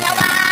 จ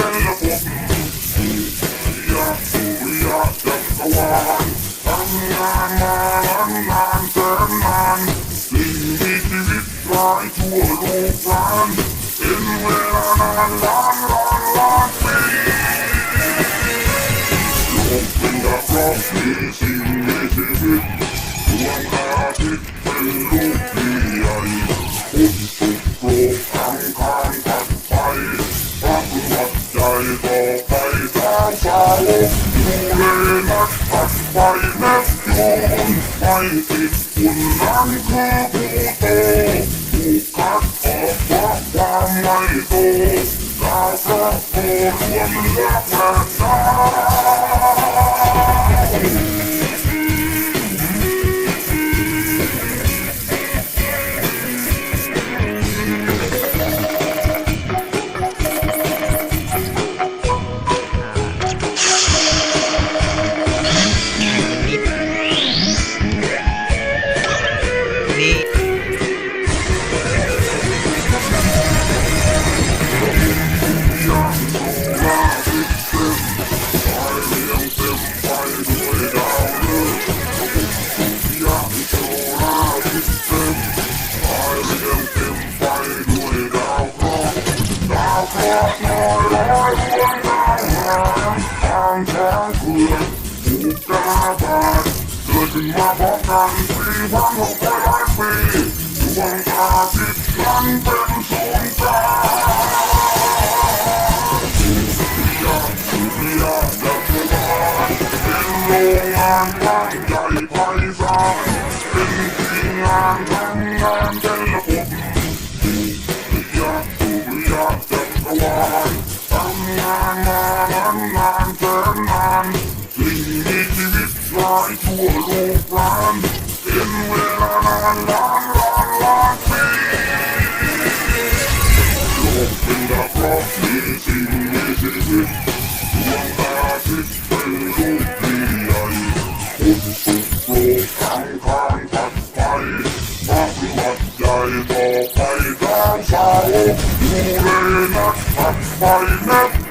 จักรวาลทำง นนั้นคือพลูโตถูกคัดออกเพราะความไม่โตดาวเคราะห์โตรวมเหลือแปด เกิดขึ้นมาพร้อมกันสี่พันหกร้อยล้านปีดวงอาทิตย์นั้นเป็นศูนย์กลางสุริยะสุริยะจักรวาลเป็นโรงงานกว้างใหญ่ไพศาลเป็นที่งานทำงานเป็นระบบสุริยะสุริยะจักรวาลทำานั้นนานแสนนานสิ่งมีชีวิตลายชั่วลูกหลานเป็นเวลานานล้านล้านล้านปีโลกเป็นดาวเคราะห์มีสิ่งมีชีวิตดวงอาทิตย์เป็นลูกที่ใหญ่พุธศุกร์โลกอังคารถัดไปพระพฤหัดใหญ่ต่อไปดาวเสาร์ยูเรนัสถัดไปเนปจูนไม่ติดฝุ่นนั้นคือพลูโตถูก